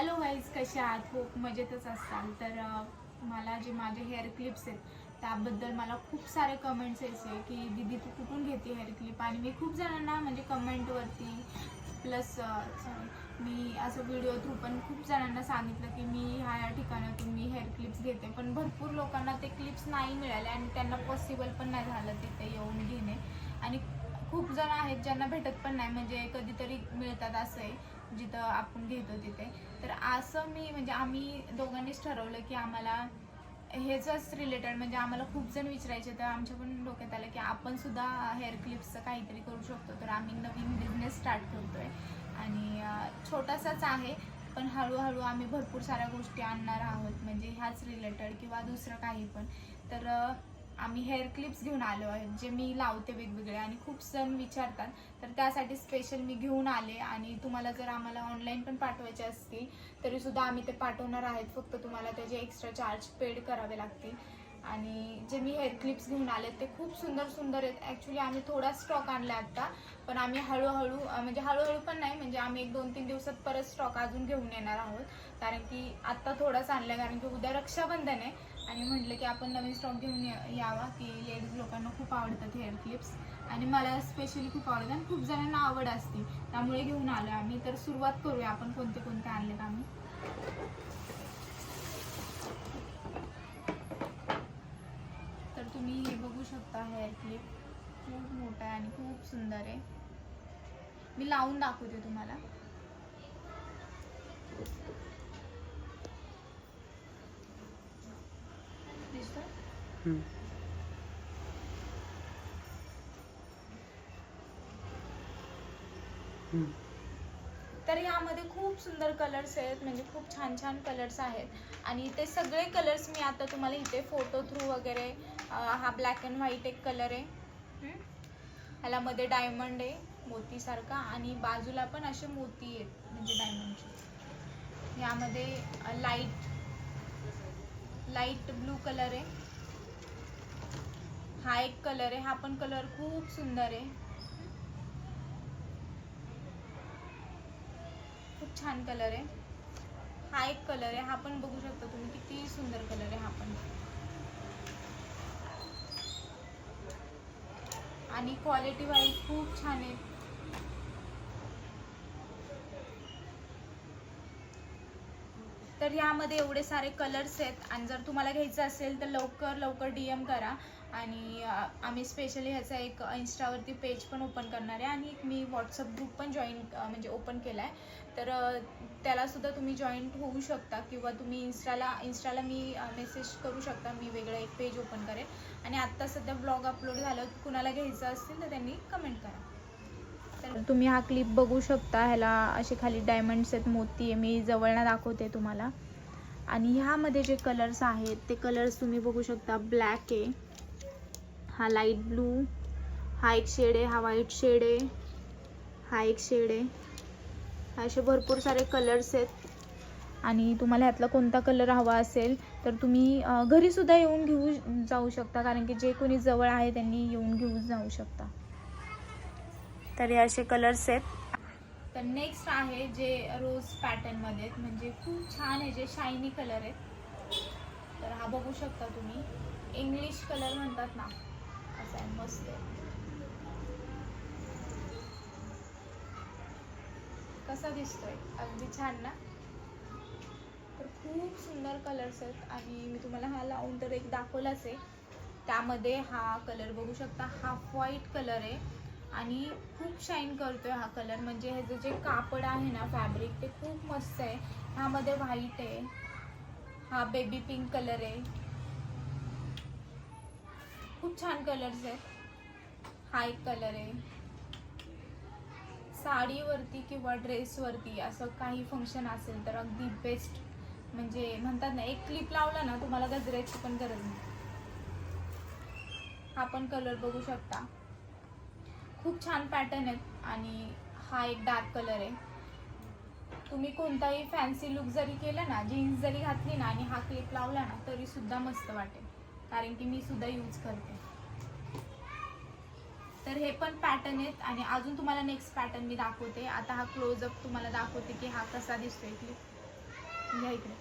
Hello guys कशा आहात? खूप मजेतच असाल. तर मला जे माझे हेअर क्लिप्स आहेत त्याबद्दल मला खूप सारे कमेंट्स यायचे की दीदी तू कुठून घेते हेअर क्लिप आणि मी खूप जणांना म्हणजे कमेंटवरती प्लस सॉरी मी असं व्हिडिओ थ्रू पण खूप जणांना सांगितलं की मी ह्या या ठिकाणातून मी हेअर क्लिप्स घेते. पण भरपूर लोकांना ते क्लिप्स नाही मिळाले आणि त्यांना पॉसिबल पण नाही झालं तिथे येऊन घेणे. आणि खूप जण आहेत ज्यांना भेटत पण नाही. म्हणजे कधीतरी मिळतात असं आहे. जिथं आपण घेतो तिथे. तर असं मी म्हणजे आम्ही दोघांनीच ठरवलं की आम्हाला ह्याचंच रिलेटेड म्हणजे आम्हाला खूप जण विचारायचे तर आमच्या पण डोक्यात आलं की आपण सुद्धा हेअर क्लिप्सचं काहीतरी करू शकतो. तर आम्ही नवीन बिझनेस स्टार्ट करतोय. आणि छोटासाच आहे पण हळूहळू आम्ही भरपूर साऱ्या गोष्टी आणणार आहोत. म्हणजे ह्याच रिलेटेड किंवा दुसरं काही पण. तर आम्ही हेअर क्लिप्स घेऊन आलो आहे जे मी लावते वेगवेगळे आणि खूप जण विचारतात. तर त्यासाठी स्पेशल मी घेऊन आले आणि तुम्हाला जर आम्हाला ऑनलाईन पण पाठवायचे असतील तरी सुद्धा आम्ही ते पाठवणार आहेत. फक्त तुम्हाला त्याचे एक्स्ट्रा चार्ज पेड करावे लागतील. आणि जे मी हेअर क्लिप्स घेऊन आले ते खूप सुंदर सुंदर आहेत. ॲक्च्युली आम्ही थोडा स्टॉक आणला आत्ता पण आम्ही हळूहळू म्हणजे हळूहळू पण नाही म्हणजे आम्ही एक दोन तीन दिवसात परत स्टॉक अजून घेऊन येणार आहोत. कारण की आत्ता थोडाच आणला कारण की उद्या रक्षाबंधन आहे. आणि म्हटलं की आपण नवीन स्टॉक घेऊन या- यावा की लेडीज लोकांना खूप आवडतात हेअर क्लिप्स आणि मला स्पेशली खूप आवडतात आणि खूप जणांना आवड असते. त्यामुळे घेऊन आलो आम्ही. तर सुरुवात करूया आपण कोणते कोणते आणलेत आम्ही. तर तुम्ही हे बघू शकता हेअर क्लिप खूप मोठा आहे आणि खूप सुंदर आहे. मी लावून दाखवते तुम्हाला. तर यामध्ये खूप सुंदर कलर्स आहेत म्हणजे खूप छान छान कलर्स आहेत. आणि ते सगळे कलर्स मी आता तुम्हाला इथे फोटो थ्रू वगैरे हा ब्लॅक अँड व्हाईट एक कलर आहे. ह्याला मध्ये डायमंड आहे मोतीसारखा. आणि बाजूला पण असे मोती आहेत म्हणजे डायमंडचे यामध्ये लाइट लाइट ब्लू कलर आहे. हा एक कलर आहे हा पण कलर खूप सुंदर आहे. खूप छान कलर आहे. हा एक कलर आहे हा पण बघू शकता तुम्ही किती सुंदर कलर आहे हा पण. आणि क्वालिटी वाईज खूप छान आहे. तर यामध्ये एवढे सारे कलर्स आहेत. आणि जर तुम्हाला घ्यायचं असेल तर लवकर लवकर डी एम करा. आणि आम्ही स्पेशली ह्याचा एक इन्स्टावरती पेज पण ओपन करणार आहे. आणि एक मी व्हॉट्सअप ग्रुप पण जॉईन म्हणजे ओपन केला आहे तर त्यालासुद्धा तुम्ही जॉईंट होऊ शकता किंवा तुम्ही इन्स्टाला इन्स्टाला मी मेसेज करू शकता. मी वेगळं एक पेज ओपन करेन आणि आत्ता सध्या ब्लॉग अपलोड झालं. कुणाला घ्यायचं असेल तर त्यांनी कमेंट करा. तुम्ही हा क्लिप बघू शकता. ह्याला असे खाली डायमंड्स आहेत मोती आहे. मी जवळना दाखवते तुम्हाला. आणि ह्यामध्ये जे कलर्स आहेत ते कलर्स तुम्ही बघू शकता. ब्लॅक आहे. हा लाइट ब्लू हा एक शेड आहे. हा व्हाईट शेड आहे. हा एक शेड आहे. असे भरपूर सारे कलर्स आहेत. आणि तुम्हाला ह्यातला कोणता कलर हवा असेल तर तुम्ही घरीसुद्धा येऊन घेऊ जाऊ शकता. कारण की जे कोणी जवळ आहे त्यांनी येऊन घेऊन जाऊ शकता. तर हे असे कलर्स आहेत. तर नेक्स्ट आहे जे रोज पॅटर्नमध्ये आहेत म्हणजे खूप छान आहे जे शायनी कलर आहेत. तर हा बघू शकता तुम्ही. इंग्लिश कलर म्हणतात ना असा आहे मस्त कसा दिसतोय? अगदी छान ना? तर खूप सुंदर कलर्स आहेत आणि मी तुम्हाला हा लावून तर एक दाखवलाच आहे. त्यामध्ये हा कलर बघू शकता हाफ व्हाईट कलर आहे. आणि खूप शाईन करतोय हा कलर म्हणजे ह्याचं जे कापड आहे ना फॅब्रिक ते खूप मस्त आहे. ह्यामध्ये व्हाईट आहे. हा बेबी पिंक कलर आहे. खूप छान कलर्स आहेत. हा एक कलर आहे. साडीवरती किंवा ड्रेसवरती असं काही फंक्शन असेल तर अगदी बेस्ट म्हणजे म्हणतात ना एक क्लिप लावला ना तुम्हाला गजऱ्याची पण गरज नाही. हा पण कलर बघू शकता. खूप छान पॅटर्न आहेत आणि हा एक डार्क कलर आहे. तुम्ही कोणताही फॅन्सी लुक जरी केला ना जीन्स जरी घातली ना आणि हा क्लिप लावला ना तरी सुद्धा मस्त वाटेल. कारण की मी सुद्धा यूज करते. तर हे पण पॅटर्न आहेत आणि अजून तुम्हाला नेक्स्ट पॅटर्न मी दाखवते. आता हा क्लोजअप तुम्हाला दाखवते की हा कसा दिसतोय क्लिप घ्या इकडे.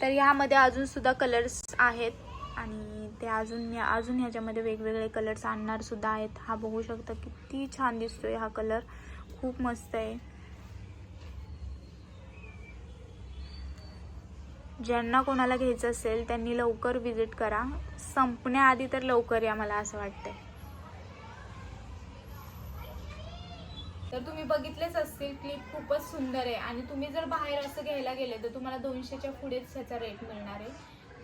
तर ह्यामध्ये अजून सुद्धा कलर्स आहेत आणि ते अजून मी अजून ह्याच्यामध्ये वेगवेगळे कलर्स आणणार सुद्धा आहेत. हा बघू शकता किती छान दिसतोय हा कलर खूप मस्त आहे. ज्यांना कोणाला घ्यायचं असेल त्यांनी लवकर विजिट करा. संपण्याआधी तर लवकर या मला असं वाटतंय. तर तुम्ही बघितलेच असतील क्लिप खूपच सुंदर आहे. आणि तुम्ही जर बाहेर असं घ्यायला गेले तर तुम्हाला दोनशेच्या पुढेच ह्याचा रेट मिळणार आहे.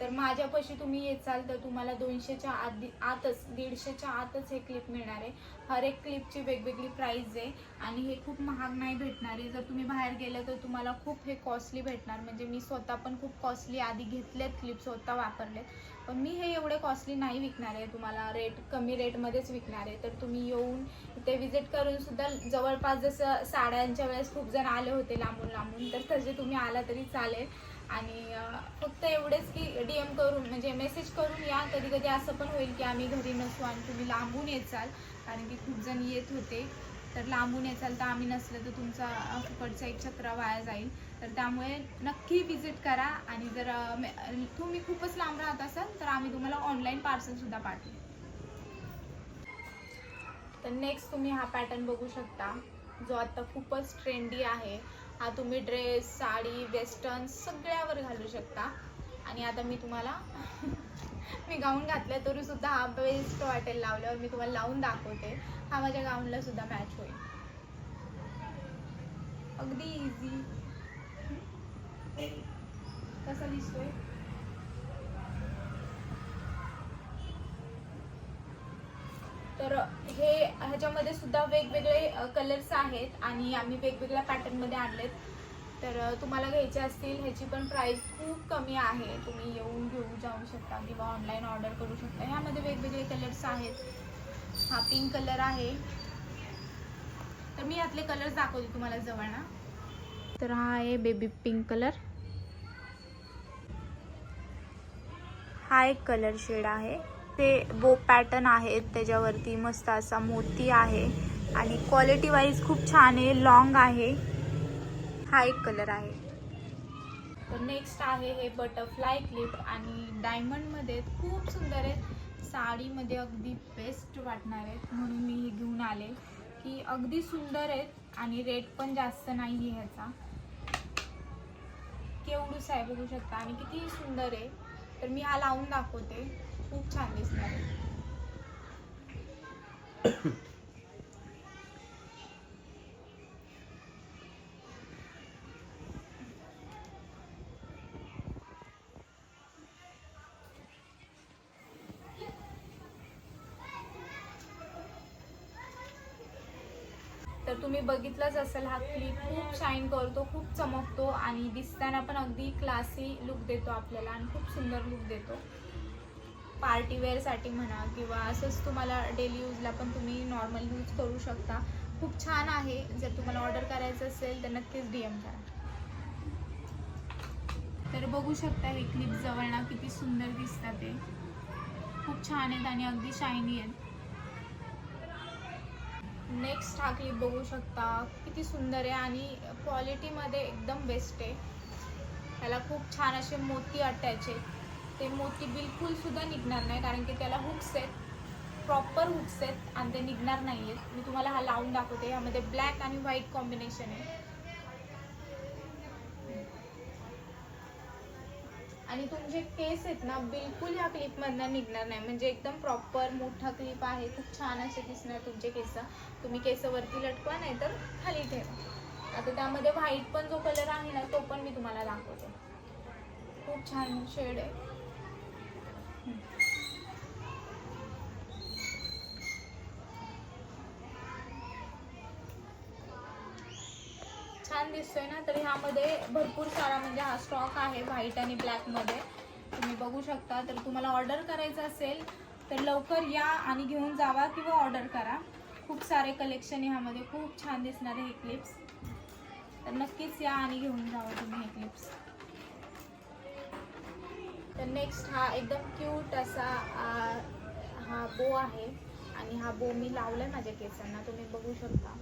तर माझ्यापाशी तुम्ही येचाल तर तुम्हाला दोनशेच्या आधी आतच दीडशेच्या आतच हे क्लिप मिळणार आहे. हर एक क्लिपची वेगवेगळी प्राईस आहे आणि हे खूप महाग नाही भेटणार आहे. जर तुम्ही बाहेर गेलं तर तुम्हाला खूप हे कॉस्टली भेटणार. म्हणजे मी स्वतः पण खूप कॉस्टली आधी घेतलेत क्लिप स्वतः वापरलेत. पण मी हे एवढे कॉस्टली नाही विकणार आहे. तुम्हाला रेट कमी रेटमध्येच विकणार आहे. तर तुम्ही येऊन ते विजिट करून सुद्धा जवळपास जसं साड्यांच्या वेळेस खूप जण आले होते लांबून लांबून तर तसे तुम्ही आला तरी चालेल. आणि फक्त एवढेच की डी एम करून म्हणजे मेसेज करून या कधी कधी असं पण होईल की आम्ही घरी नसू आणि तुम्ही लांबून येचाल कारण की खूप जण येत होते. तर लांबून येचाल तर आम्ही नसलं तर तुमचा फुकटचा एक चक्र वाया जाईल. तर त्यामुळे नक्की विजिट करा आणि जर तुम्ही खूपच लांब राहत असाल तर आम्ही तुम्हाला ऑनलाईन पार्सलसुद्धा पाठवू. तर नेक्स्ट तुम्ही हा पॅटर्न बघू शकता जो आता खूपच ट्रेंडी आहे. हा तुम्ही ड्रेस साडी वेस्टर्न सगळ्यावर घालू शकता. आणि आता मी तुम्हाला मी गाऊन घातलं तरी सुद्धा हा बेस्ट वाटेल लावल्यावर. मी तुम्हाला लावून दाखवते. हा माझ्या गाऊनला सुद्धा मॅच होईल. अगदी इझी कसा दिसतोय? तर हे ह्याच्यामध्ये सुद्धा वेगवेगळे कलर्स आहेत आणि आम्ही वेगवेगळ्या पॅटर्नमध्ये आणलेत. तर तुम्हाला घ्यायचे असतील ह्याची पण प्राईस खूप कमी आहे. तुम्ही येऊन घेऊ जाऊ शकता किंवा ऑनलाईन ऑर्डर करू शकता. ह्यामध्ये वेगवेगळे कलर्स आहेत. हा पिंक कलर आहे. तर मी यातले कलर्स दाखवते तुम्हाला जवळ ना तर हा आहे बेबी पिंक कलर हा एक कलर शेड आहे. ते बो पॅटर्न आहेत त्याच्यावरती मस्त असा मोती आहे. आणि क्वालिटी वाईज खूप छान आहे लॉंग आहे. हा एक कलर आहे. तर नेक्स्ट आहे हे बटरफ्लाय क्लिप आणि डायमंडमध्ये खूप सुंदर आहेत साडीमध्ये अगदी बेस्ट वाटणार आहेत म्हणून मी हे घेऊन आले की अगदी सुंदर आहेत आणि रेट पण जास्त नाही आहे ह्याचा. केवढूस आहे बघू शकता आणि किती सुंदर आहे. तर मी हा लावून दाखवते. खूप छान दिसणार. तर तुम्ही बघितलंच असेल हा क्लिप खूप शाईन करतो खूप चमकतो आणि दिसताना पण अगदी क्लासी लुक देतो आपल्याला आणि खूप सुंदर लुक देतो. पार्टीवेअरसाठी म्हणा किंवा असंच तुम्हाला डेली यूजला पण तुम्ही नॉर्मल यूज करू शकता. खूप छान आहे. जर तुम्हाला ऑर्डर करायचं असेल तर नक्कीच डी एम करा. तर बघू शकता हे क्लिप जवळ ना किती सुंदर दिसतात ते. खूप छान आहेत आणि अगदी शायनी आहेत. नेक्स्ट हा क्लिप बघू शकता. किती सुंदर आहे आणि क्वालिटीमध्ये एकदम बेस्ट आहे. त्याला खूप छान असे मोती अटॅच आहेत ते मोती बिलकुल सुद्धा निघणार नाही कारण की त्याला हुक्स आहेत. प्रॉपर हुक्स आहेत आणि ते निघणार नाही आहेत मी तुम्हाला हा लावून दाखवते. ह्यामध्ये ब्लॅक आणि व्हाईट कॉम्बिनेशन आहे. आणि तुमचे केस आहेत ना बिलकुल ह्या क्लिपमधनं निघणार नाही. म्हणजे एकदम प्रॉपर मोठा क्लिप आहे. खूप छान असे दिसणार तुमचे केस. तुम्ही केस वरती लटकवा नाही तर खाली ठेवा. आता त्यामध्ये व्हाईट पण जो कलर आहे ना तो पण मी तुम्हाला दाखवते. खूप छान शेड आहे. छान दिसतोय ना तर ह्यामध्ये भरपूर सारा म्हणजे हा स्टॉक आहे व्हाईट आणि ब्लॅकमध्ये तुम्ही बघू शकता. तर तुम्हाला ऑर्डर करायचं असेल तर लवकर या आणि घेऊन जावा किंवा ऑर्डर करा. खूप सारे कलेक्शन ह्यामध्ये खूप छान दिसणारे हे क्लिप्स तर नक्कीच या आणि घेऊन जावा तुम्ही हे क्लिप्स तर नेक्स्ट हा एकदम क्यूट असा हा बो आहे. आणि हा बो मी लावलाय माझ्या केसांना तुम्ही बघू शकता.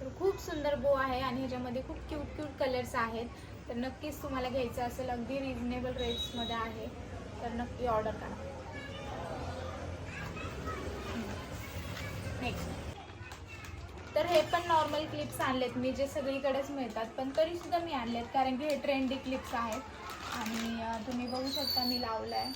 तर खूप सुंदर बो आहे आणि ह्याच्यामध्ये खूप क्यूट क्यूट कलर्स आहेत. तर नक्कीच तुम्हाला घ्यायचं असेल अगदी रिजनेबल रेट्समध्ये आहे. तर नक्की ऑर्डर करा. नेक्स्ट हे पण नॉर्मल क्लिप्स आणलेत मी जे सगळीकडेच मिळतात. पण तरी सुद्धा मी आणलेत कारण की हे ट्रेंडी क्लिप्स आहेत. आणि तुम्ही बघू शकता मी लावलं आहे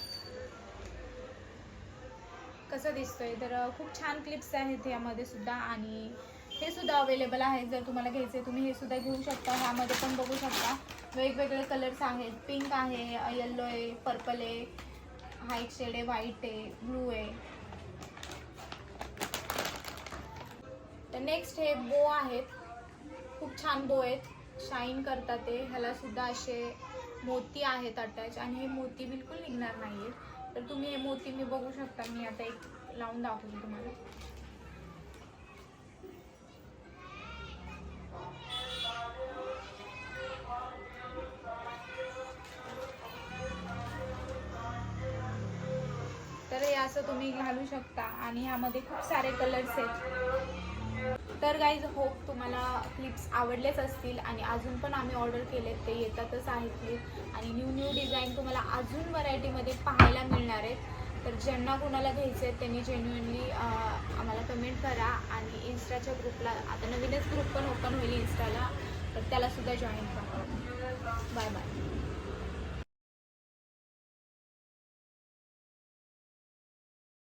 कसं दिसतोय? तर खूप छान क्लिप्स आहेत यामध्ये सुद्धा आणि हे सुद्धा अवेलेबल आहे जर तुम्हाला घ्यायचे तुम्ही हे सुद्धा घेऊ शकता. ह्यामध्ये पण बघू शकता. वेगवेगळे कलर्स आहेत. पिंक आहे येल्लो आहे पर्पल आहे हा शेड आहे व्हाईट आहे ब्लू आहे. तर नेक्स्ट हे बो आहेत. खूप छान बो आहेत. शाईन करतात ते. ह्याला सुद्धा असे मोती आहेत अटॅच आणि हे मोती बिलकुल निघणार नाही आहेत तर तुम्ही हे मोती मी बघू शकता. मी आता एक लावून दाखवते तुम्हाला. तर हे असं तुम्ही घालू शकता. आणि ह्यामध्ये खूप सारे कलर्स आहेत. तर गाईज होप तुम्हाला क्लिप्स आवडलेच असतील आणि अजून पण आम्ही ऑर्डर केलेत ते येतातच आहेत क्लिप आणि न्यू न्यू डिझाईन तुम्हाला अजून व्हरायटीमध्ये पाहायला मिळणार आहेत. तर ज्यांना कोणाला घ्यायचे आहेत त्यांनी जेन्युअनली आम्हाला कमेंट करा. आणि इन्स्टाच्या ग्रुपला आता नवीनच ग्रुप पण ओपन होईल इन्स्टाला तर त्यालासुद्धा जॉईन करा. Bye bye